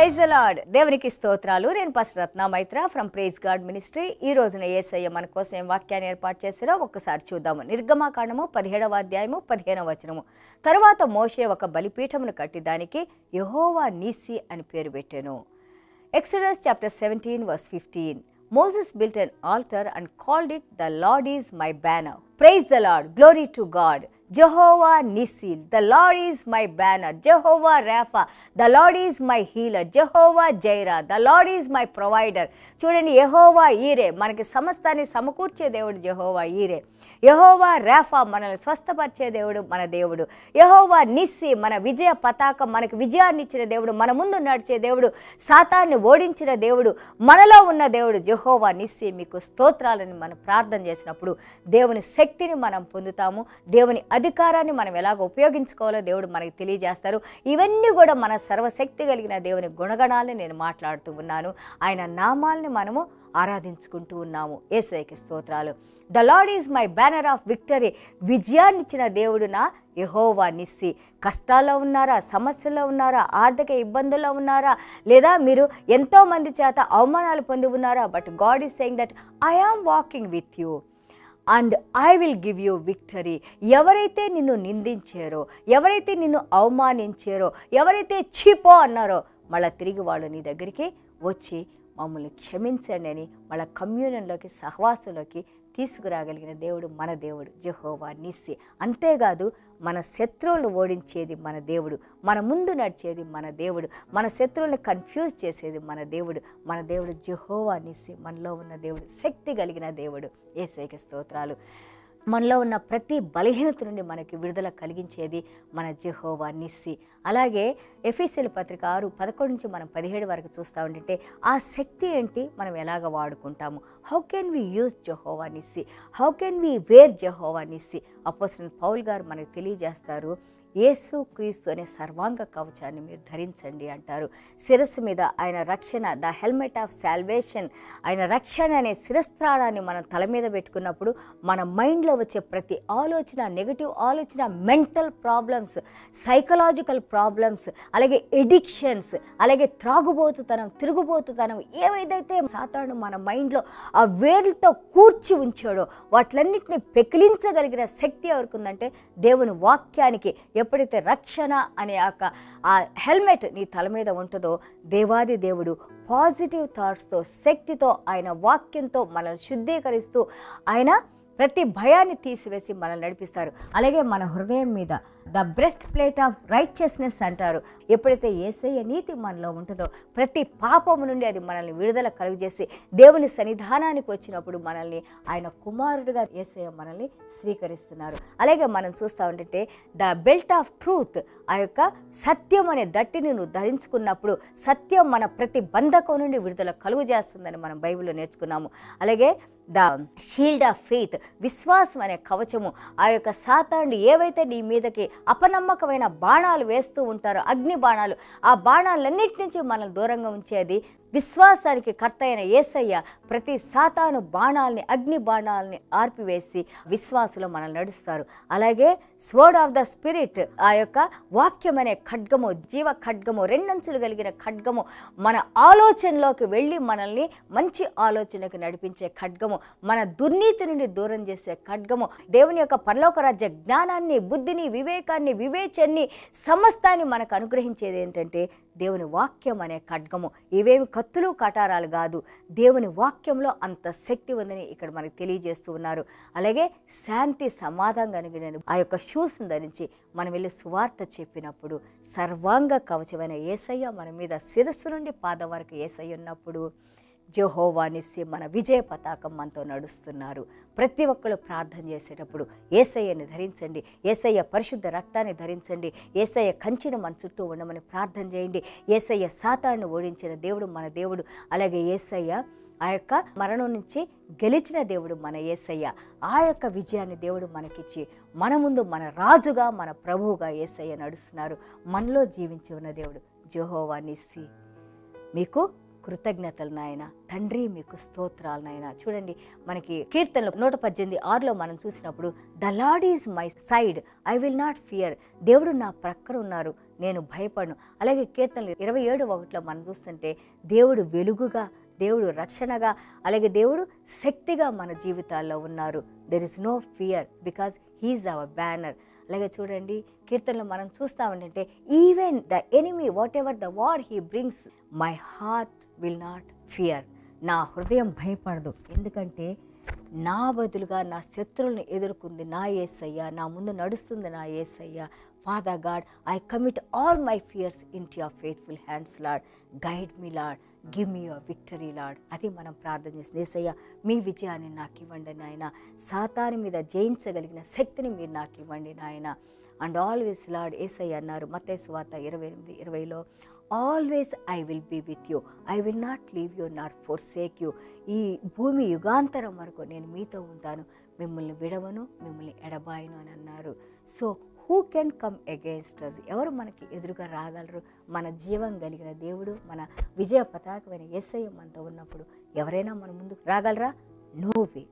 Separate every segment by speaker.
Speaker 1: Praise the lord దేవునికి స్తోత్రాలు. నేను పసి Ratna Maitra from praise God ministry. ఈ రోజున ఏసయ్య మన కోసం ఏం వాక్యాన్ని ఏర్పాటు చేశారో ఒక్కసారి చూద్దాము. నిర్గమాకాండము పదిహేడవ అధ్యాయము పదిహేనవ వచనము. తరువాత మోషే ఒక బలిపీఠమును కట్టి దానికి యహోవా నీసి అని పేరు పెట్టాను. Exodus chapter seventeen verse fifteen. Moses built an altar and called it the Lord is my banner. Praise the Lord. Glory to God. Jehovah Nissi. The Lord is my banner. Jehovah Rapha. The Lord is my healer. Jehovah Jaira. The Lord is my provider. చూడండి యహోవా ఈరే మనకి సమస్తాన్ని సమకూర్చే దేవుడు యహోవా ఈరే యహోవా రాఫా మనల్ని స్వస్థపరిచే దేవుడు మన దేవుడు యహోవా నిస్సి మన విజయ పతాకం మనకు విజయాన్ని ఇచ్చిన దేవుడు మన ముందు నడిచే దేవుడు సాతాన్ని ఓడించిన దేవుడు మనలో ఉన్న దేవుడు జహోవా నిస్సి మీకు స్తోత్రాలని మనం ప్రార్థన చేసినప్పుడు దేవుని శక్తిని మనం పొందుతాము దేవుని అధికారాన్ని మనం ఎలాగ ఉపయోగించుకోవాలో దేవుడు మనకి తెలియజేస్తారు. ఇవన్నీ కూడా మన సర్వశక్తి కలిగిన దేవుని గుణగణాలని నేను మాట్లాడుతూ ఉన్నాను. ఆయన నామాల్ని మనము ఆరాధించుకుంటూ ఉన్నాము. ఏసైకి స్తోత్రాలు. The Lord is my banner of victory. విజయాన్నిచ్చిన దేవుడు నా యహోవా నిస్సి. కష్టాల్లో ఉన్నారా? సమస్యల్లో ఉన్నారా? ఆర్థిక ఇబ్బందుల్లో ఉన్నారా? లేదా మీరు ఎంతో మంది చేత అవమానాలు పొంది ఉన్నారా? But God is saying that I am walking with you. And I will give you victory. ఎవరైతే నిన్ను నిందించారో ఎవరైతే నిన్ను అవమానించారో ఎవరైతే చీపో అన్నారో మళ్ళీ తిరిగి వాళ్ళు నీ దగ్గరికి వచ్చి మమ్మల్ని క్షమించండి అని వాళ్ళ కమ్యూనియన్లోకి సహవాసంలోకి తీసుకురాగలిగిన దేవుడు మన దేవుడు జెహోవా నిస్సి అంతేకాదు మన శత్రువులను ఓడించేది మన దేవుడు మన ముందు నడిచేది మన దేవుడు మన శత్రువులను కన్ఫ్యూజ్ చేసేది మన దేవుడు మన దేవుడు జెహోవా నిసి మనలో ఉన్న దేవుడు శక్తి కలిగిన దేవుడు. ఏసైకి స్తోత్రాలు. మనలో ఉన్న ప్రతి బలహీనత నుండి మనకి విడుదల కలిగించేది మన జెహోవా నిస్సి. అలాగే ఎఫీసీల పత్రిక ఆరు పదకొండు నుంచి మనం పదిహేడు వరకు చూస్తూ ఉంటుంటే ఆ శక్తి ఏంటి? మనం ఎలాగ వాడుకుంటాము? How can we use Jehovah Nissi? How can we wear Jehovah Nissi? అపోసిన Paul గారు మనకు తెలియజేస్తారు యేసు క్రీస్తు అనే సర్వాంగ కవచాన్ని మీరు ధరించండి అంటారు. శిరస్సు మీద ఆయన రక్షణ ద హెల్మెట్ ఆఫ్ శాల్వేషన్ ఆయన రక్షణ అనే శిరస్త్రాణాన్ని మనం తల మీద పెట్టుకున్నప్పుడు మన మైండ్లో వచ్చే ప్రతి ఆలోచన నెగిటివ్ ఆలోచన మెంటల్ ప్రాబ్లమ్స్ సైకలాజికల్ ప్రాబ్లమ్స్ అలాగే ఎడిక్షన్స్ అలాగే త్రాగుబోతుతనం తిరుగుబోతుతనం ఏవైతే సాతాను మన మైండ్లో ఆ వేరుతో కూర్చి ఉంచాడో వాటిలన్నింటినీ పెకిలించగలిగిన శక్తి ఎవరికి ఉందంటే దేవుని వాక్యానికి ఎప్పుడైతే రక్షణ అనే ఆ హెల్మెట్ నీ తల మీద ఉంటుందో దేవాది దేవుడు పాజిటివ్ థాట్స్తో శక్తితో ఆయన వాక్యంతో మనల్ని శుద్ధీకరిస్తూ ఆయన ప్రతి భయాన్ని తీసివేసి మనల్ని నడిపిస్తారు. అలాగే మన హృదయం మీద the breastplate of righteousness అంటారు. ఎప్పుడైతే ఏసయ్య నీతి మనలో ఉంటుందో ప్రతి పాపము నుండి అది మనల్ని విడుదల కలుగజేసి దేవుని సన్నిధానానికి వచ్చినప్పుడు మనల్ని ఆయన కుమారుడుగా ఏసయ్య మనల్ని స్వీకరిస్తున్నారు. అలాగే మనం చూస్తూ ఉంటే ద బెల్ట్ ఆఫ్ ట్రూత్ ఆ యొక్క సత్యం అనే దట్టిని నువ్వు ధరించుకున్నప్పుడు సత్యం మన ప్రతి బంధకం నుండి విడుదల కలుగు చేస్తుందని మనం బైబిల్లో నేర్చుకున్నాము. అలాగే ద షీల్డ్ ఆఫ్ ఫెయిత్ విశ్వాసం అనే కవచము ఆ యొక్క సాతాండు ఏవైతే నీ మీదకి అపనమ్మకమైన బాణాలు వేస్తూ ఉంటారు. అగ్ని బాణాలు ఆ బాణాలన్నిటి నుంచి మనల్ని దూరంగా ఉంచేది విశ్వాసానికి కర్త అయిన ఏసయ్య ప్రతి సాతాను బాణాలని అగ్ని బాణాలని ఆర్పివేసి విశ్వాసులు మనల్ని నడుస్తారు. అలాగే స్వర్డ్ ఆఫ్ ద స్పిరిట్ ఆ యొక్క వాక్యం అనే ఖడ్గము జీవ ఖడ్గము రెండంచులు కలిగిన ఖడ్గము మన ఆలోచనలోకి వెళ్ళి మనల్ని మంచి ఆలోచనకు నడిపించే ఖడ్గము మన దుర్నీతి నుండి దూరం చేసే ఖడ్గము దేవుని యొక్క పరలోక రాజ్య జ్ఞానాన్ని బుద్ధిని వివేకాన్ని వివేచాన్ని సమస్తాన్ని మనకు అనుగ్రహించేది ఏంటంటే దేవుని వాక్యం అనే ఖడ్గము. ఇవేమి కత్తులు కటారాలు కాదు. దేవుని వాక్యంలో అంత శక్తి ఉందని ఇక్కడ మనకు తెలియజేస్తూ ఉన్నారు. అలాగే శాంతి సమాధానం కలిగిన ఆ యొక్క షూస్ని ధరించి మనం వెళ్ళి సువార్త చెప్పినప్పుడు సర్వాంగ కవచమైన ఏసయ్య మన మీద శిరస్సు నుండి పాదం వరకు ఏసయ్య ఉన్నప్పుడు జోహోవానిస్సి మన విజయ పతాకం మనతో నడుస్తున్నారు. ప్రతి ఒక్కరు ప్రార్థన చేసేటప్పుడు ఏసయ్యని ధరించండి ఏసయ్య పరిశుద్ధ రక్తాన్ని ధరించండి ఏసయ్య కంచిని మన చుట్టూ ఉండమని ప్రార్థన చేయండి. ఏసయ్య సాతాన్ని ఓడించిన దేవుడు మన దేవుడు అలాగే ఏసయ్య ఆ యొక్క మరణం నుంచి గెలిచిన దేవుడు మన ఏసయ్య. ఆ యొక్క విజయాన్ని దేవుడు మనకిచ్చి మన ముందు మన రాజుగా మన ప్రభువుగా ఏసయ్య నడుస్తున్నారు. మనలో జీవించి ఉన్న దేవుడు జోహోవా నిస్సి మీకు కృతజ్ఞతలు నాయన. తండ్రి మీకు స్తోత్రాలు నాయన. చూడండి మనకి కీర్తనలు నూట పద్దెనిమిది ఆరులో మనం చూసినప్పుడు the Lord is my side I will not fear. దేవుడు నా ప్రక్కన ఉన్నారు నేను భయపడను. అలాగే కీర్తనలు ఇరవై ఏడు ఒకటిలో మనం చూస్తుంటే దేవుడు వెలుగుగా దేవుడు రక్షణగా అలాగే దేవుడు శక్తిగా మన జీవితాల్లో ఉన్నారు. There is no fear because he is our banner అలాగే చూడండి కీర్తనలు మనం చూస్తామంటే even the enemy whatever the war he brings my heart will not fear నా హృదయం భయపడదు. ఎందుకంటే నా బదులుగా నా శత్రువులను ఎదుర్కొంది నా ఏసయ్య. నా ముందు నడుస్తుంది నా Yesayya. Father God I commit all my fears into your faithful hands Lord guide me Lord give me your victory Lord అది మనం ప్రార్థన చేస్తుంది ఏసయ్య మీ విజయాన్ని నాకు ఇవ్వండి నాయన. సాతాని మీద జయించగలిగిన శక్తిని మీరు నాకు ఇవ్వండి నాయన. అండ్ ఆల్వేస్ లాడ్ ఏసయ్య అన్నారు. మత్తయి వార్త ఇరవై ఎనిమిది ఇరవైలో always I will be with you I will not leave you not forsake you ఈ భూమి యుగాంతరం వరకు నేను మీతో ఉంటాను. మిమ్మల్ని విడవను మిమ్మల్ని ఎడబాయను అని అన్నారు. So who can come against us ఎవరు మనకి ఎదురుగా రాగలరు? మన జీవం కలిగిన దేవుడు మన విజయ పతాకమైన ఎస్ఐ మనతో ఉన్నప్పుడు ఎవరైనా మన ముందుకు రాగలరా? నో వే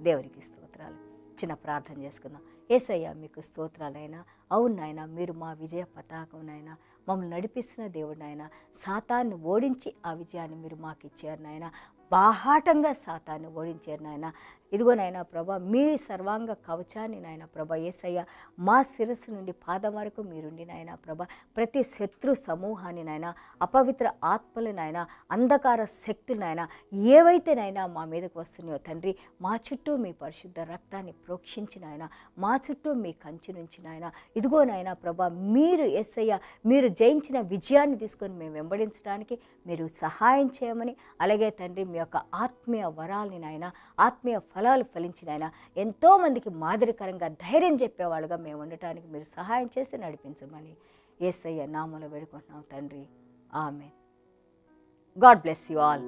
Speaker 1: దేవునికి స్తోత్రాలు. చిన్న ప్రార్థన చేసుకుందాం. ఏసయ్యా మీకు స్తోత్రాలైనా అవును మీరు మా విజయ పతాకంనైనా మమ్మల్ని నడిపిస్తున్న దేవుడు నాయన. సాతాన్ని ఓడించి ఆ విజయాన్ని మీరు మాకు ఇచ్చారు నాయన. బాహాటంగా సాతాన్ని ఓడించారు నాయన. ఇదిగో నాయన ప్రభా మీ సర్వాంగ కవచాన్ని నాయన ప్రభా ఏసయ్య మా శిరస్సు నుండి పాదం వరకు మీరుండి నాయన ప్రభా ప్రతి శత్రు సమూహాన్ని నాయన అపవిత్ర ఆత్మలు నాయన అంధకార శక్తులు నాయన ఏవైతే నాయన మా మీదకు వస్తున్నాయో తండ్రి మా చుట్టూ మీ పరిశుద్ధ రక్తాన్ని ప్రోక్షించిన ఆయన మా చుట్టూ మీ కంచి నుంచి నాయన ఇదిగో నాయన ప్రభా మీరు ఎస్సయ్య మీరు జయించిన విజయాన్ని తీసుకొని మేము వెంబడించడానికి మీరు సహాయం చేయమని అలాగే తండ్రి మీ యొక్క ఆత్మీయ వరాలని నాయన ఆత్మీయ ఫలాలు ఫలించిన ఆయన ఎంతోమందికి మాదిరికరంగా ధైర్యం చెప్పేవాళ్ళుగా మేము ఉండటానికి మీరు సహాయం చేసి నడిపించమని ఏసయ్య నామలో వేడుకుంటున్నాం తండ్రి. ఆమె గాడ్ బ్లెస్ యు ఆల్.